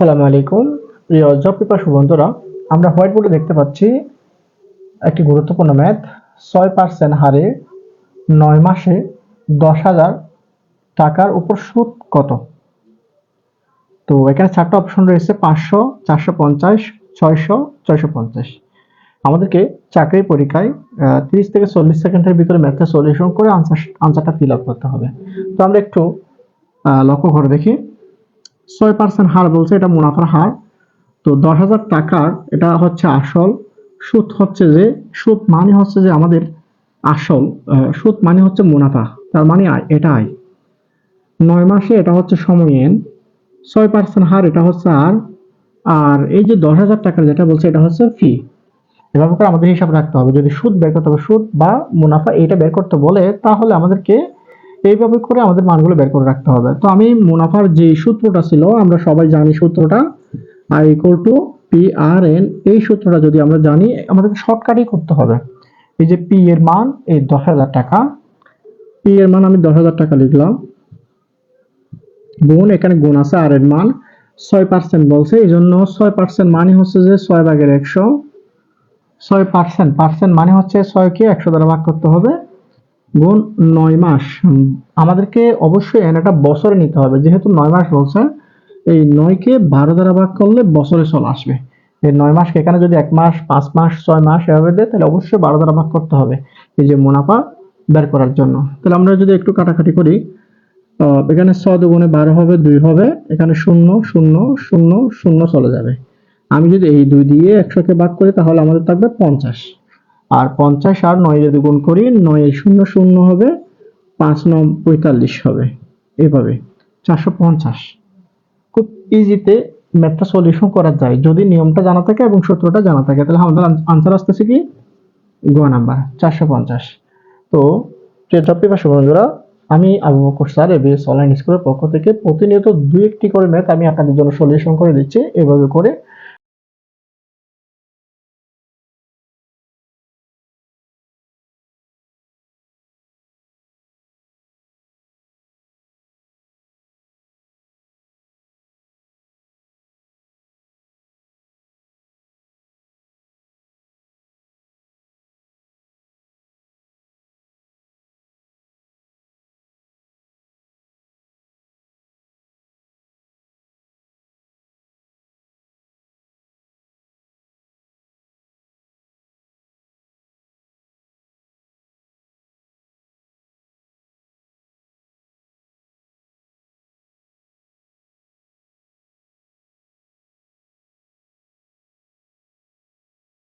আসসালামু আলাইকুম। প্রিয় জব পিপাসু বন্ধুরা আমরা হোয়াইট বোর্ডে দেখতে পাচ্ছি একটি গুরুত্বপূর্ণ ম্যাথ। ছয় পার্সেন্ট হারে নয় মাসে দশ হাজার টাকার উপর সুদ কত? তো এখানে চারটা অপশন রয়েছে, পাঁচশো, চারশো পঞ্চাশ, ছয়শো ছয়শো পঞ্চাশ। আমাদেরকে চাকরির পরীক্ষায় তিরিশ থেকে চল্লিশ সেকেন্ডের ভিতরে ম্যাথটা সলিউশন করে আনসার আনসারটা ফিল আপ করতে হবে। তো আমরা একটু লক্ষ্য করে দেখি। ছয় পার্সেন্ট হার বলছে, এটা মুনাফার হার। তো দশ হাজার টাকার এটা হচ্ছে আসল। সুদ হচ্ছে যে, সুদ মানে হচ্ছে যে আমাদের আসল সুদ মানে হচ্ছে মুনাফা, তার মানে এটা আয় নয় মাসে এটা হচ্ছে সময় এন ছয় পার্সেন্ট হার এটা হচ্ছে আর আর এই যে দশ হাজার টাকার যেটা বলছে, এটা হচ্ছে ফি এভাবে করে আমাদের হিসাব রাখতে হবে। যদি সুদ বের করতে হবে, সুদ বা মুনাফা এটা বের করতে বলে, তাহলে আমাদেরকে এইভাবে করে আমাদের মানগুলো বের করে রাখতে হবে। তো আমি মুনাফার যে সূত্রটা ছিল, আমরা সবাই জানি সূত্রটা I equal to P R N এই সূত্রটা যদি আমরা জানি, আমাদেরকে শর্টকাটই করতে হবে। এই যে পি এর মান, এই দশ হাজার টাকা। পি এর মান আমি দশ হাজার টাকা লিখলাম। গুণ, এখানে গুণ আছে আর এর মান। ছয় পার্সেন্ট বলছে এই জন্য ছয় পার্সেন্ট মানে হচ্ছে যে ছয় ভাগের একশো। ছয় পার্সেন্ট পার্সেন্ট মানে হচ্ছে ছয়কে একশো দ্বারা ভাগ করতে হবে। গুণ নয় মাস। আমাদেরকে অবশ্যই একটা বছরে নিতে হবে। যেহেতু নয় মাস বলছে এই নয়কে বারো দ্বারা ভাগ করলে বছরে চলে আসবে। এই নয় মাসকে এখানে যদি এক মাস, পাঁচ মাস, ছয় মাস এভাবে দেয়, তাহলে অবশ্যই বারো দ্বারা ভাগ করতে হবে এই যে মুনাফা বের করার জন্য। তাহলে আমরা যদি একটু কাটাকাটি করি এখানে ছ দুগুণে বারো হবে, দুই হবে, এখানে শূন্য শূন্য শূন্য শূন্য চলে যাবে। আমি যদি এই দুই দিয়ে একশোকে ভাগ করি, তাহলে আমাদের থাকবে পঞ্চাশ। আর পঞ্চাশ আর নয় যদি গুণ করি, নয় শূন্য শূন্য হবে, পাঁচ নম পঁয়তাল্লিশ হবে। এভাবে চারশো পঞ্চাশ। খুব ইজিতে ম্যাথটা সলিউশন করা যায়। যদি নিয়মটা জানা থাকে এবং সূত্রটা জানা থাকে, তাহলে আমাদের আনসার আসতেছে কি? গ নাম্বার, চারশো পঞ্চাশ। তো টপি পাশে বন্ধুরা আমি Abu Bakar sir, ABS online স্কুলের পক্ষ থেকে প্রতিনিয়ত দু একটি করে ম্যাথ আমি আপনাদের জন্য সলিউশন করে দিচ্ছি। এভাবে করে